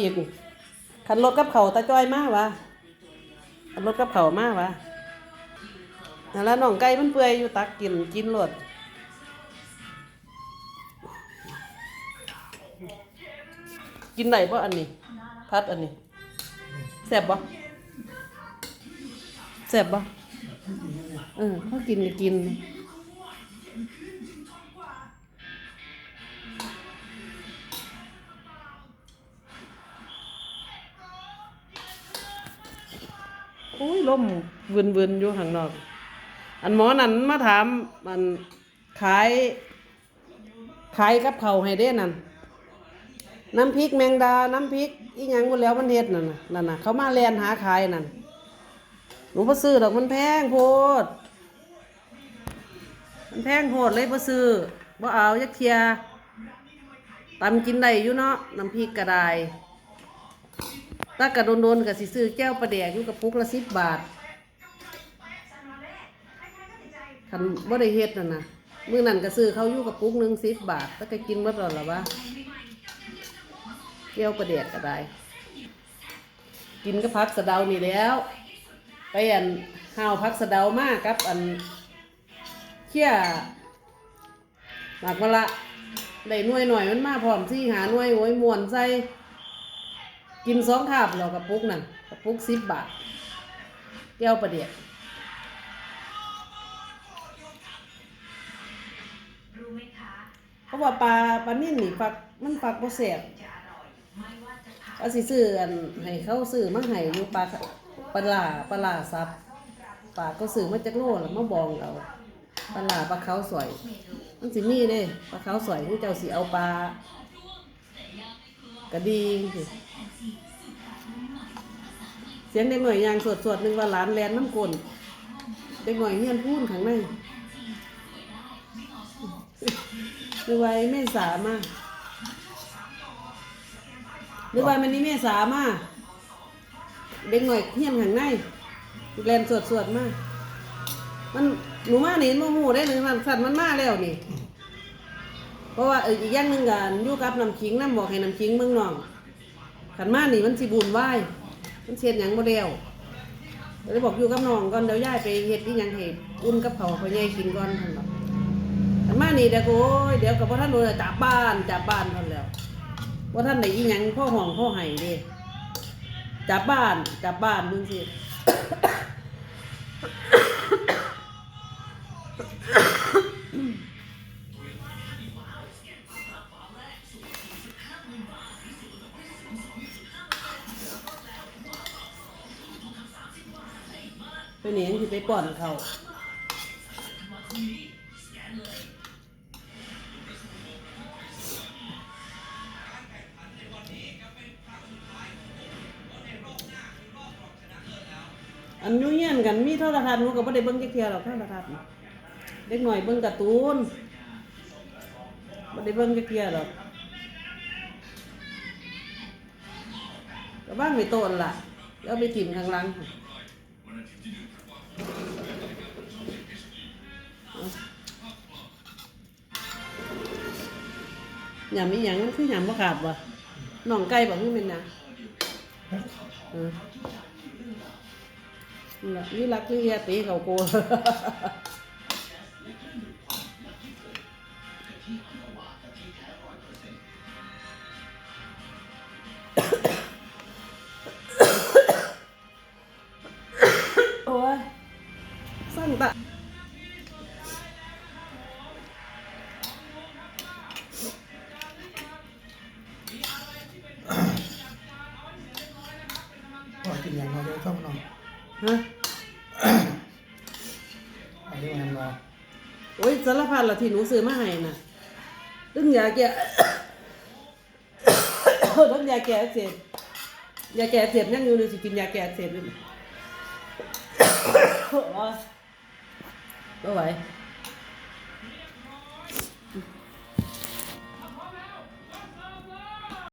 อีกขันรถกับเขาตาจ้อยมากวะขันรถกับเขามากวะนั่นแล้วน้องไก่มันเปื่อยอยู่ตักกินกินรถกินไหนบ่อันนี้ พัดอันนี้แซ่บบ่แซ่บบ่เออเขากินก็กิน อ้ยลมวืนวืนๆอยู่ข้างนอก อันหมอนั่นมาถามมันขาย ขายกับเขาให้เด้นั่นน้ำพริกแมงดา น้ำพริกอีหยังหมดแล้วมันเฮ็ดนั่นน่ะนั่นน่ะเขามาแลนหาขายนั่นหนูบ่ซื้อดอกมันแพงโพด มันแพงโพดเลยบ่ซื้อบ่เอาจักเทียตำกินได้อยู่เนาะน้ำพริกก็ได้ ถ้ากระโดนๆกับสิซื้อแก้วปลาแดกอยู่กับปุกละสิบบาทคันบ่ได้เฮ็ดนั่นนะมื้อนั้นก็ซื้อเขาอยู่กับปุกหนึ่งสิบบาทแล้วก็กินเมื่อตอนละวะแก้วปลาแดกก็ได้ กินก็พักสะเดานี่แล้ว ไปอันห้าวพักสะเดามากกับ อันเขี้ยหมากมะละได้หน่วยหน่อยมันมาพร้อมที่หาหน่วยโอ้ยมวนใส่ กินสองคาบเรากับปุกนั่นกับปุกสิบบาทแก้วประเดียดเขาบอกปลาปลานิ่นนี่ฝักมันฝักบ่แสบเอาสิซื้ออันให้เขาซื้อมาให้อยู่ปลาปลาหลาปลาหลาซับปลาก็ซื้อมาจากโลแล้วมาบองเอาปลาหลาปลาเขาสวยมันสิมีเด้ปลาเขาสวยผู้เจ้าสิเอาปลากระดีสิเสียงเด็กหน่อยยางสวดสวดๆหนึ่งว่าหลานแลนน้ำกลนเด็กหน่อยเฮียนพูนข้างในหรือว่าไอ้แม่สามาหรือว่ามันนี่แม่สามาเด็กหน่อยเฮียนข้างในแลนสวดสวดๆมากมันหนูมานี่มันหูได้หนึ่งสัตว์มันมาแล้วนี่ เพราะว่าเอออีกอย่างหนึ่งกันยู่กับน้ำขิงน้ำบอกให้น้ำขิงเมืองนองขันมานี่มันสิบุญไหว มันเชียนหยังบ่เดียวเดี๋ยบอกอยู่กับน้องก่อนเดี๋ยวย้ายไปเฮ็ดอีหยังเห็ดอุ่นกับเขาวเขาใหญ่กินก่อนท่านบอกขันมานี่เดี๋ยวโอ้ยเดี๋ยวกับพ่ท่านโดนจับบ้านจับบ้านท่านแล้วว่าท่านไหนอีหยังพ่อห้องพ่อไห้เด้จับบ้านจับบ้านมึงสิ ไปหนีสิไปป่อนเขาอันยุ่เงียนกันมีโทรทัศน์หนูก็บ่ได้เบิ่งเที่ยหรอกโทรทัศน์น่ะเด็กหน่อยเบิ่งการ์ตูนบ่ได้เบิ่งเที่ยหรอกก็บ้านไม่โตนล่ะแล้วไปถิ่มข้างหลัง ยำมีหยังมันคือยำบ่ขาดบ่น่องไก่บอกให้มันนะเออนี่ล่ะนี่รักนี่แย่ตีเขาโก ก็กินอย่างเราจะต้องนอนฮะอันนี้มันเราโอ้ยสารพัดละที่หนูซื้อมาให้น่ะตึ้งยาแก้ตึ้งยาแก้อักเสบยาแก้อักเสบยังอยู่เลยสิกินยาแก้อักเสบอยู่โอ้ยบ่ไหว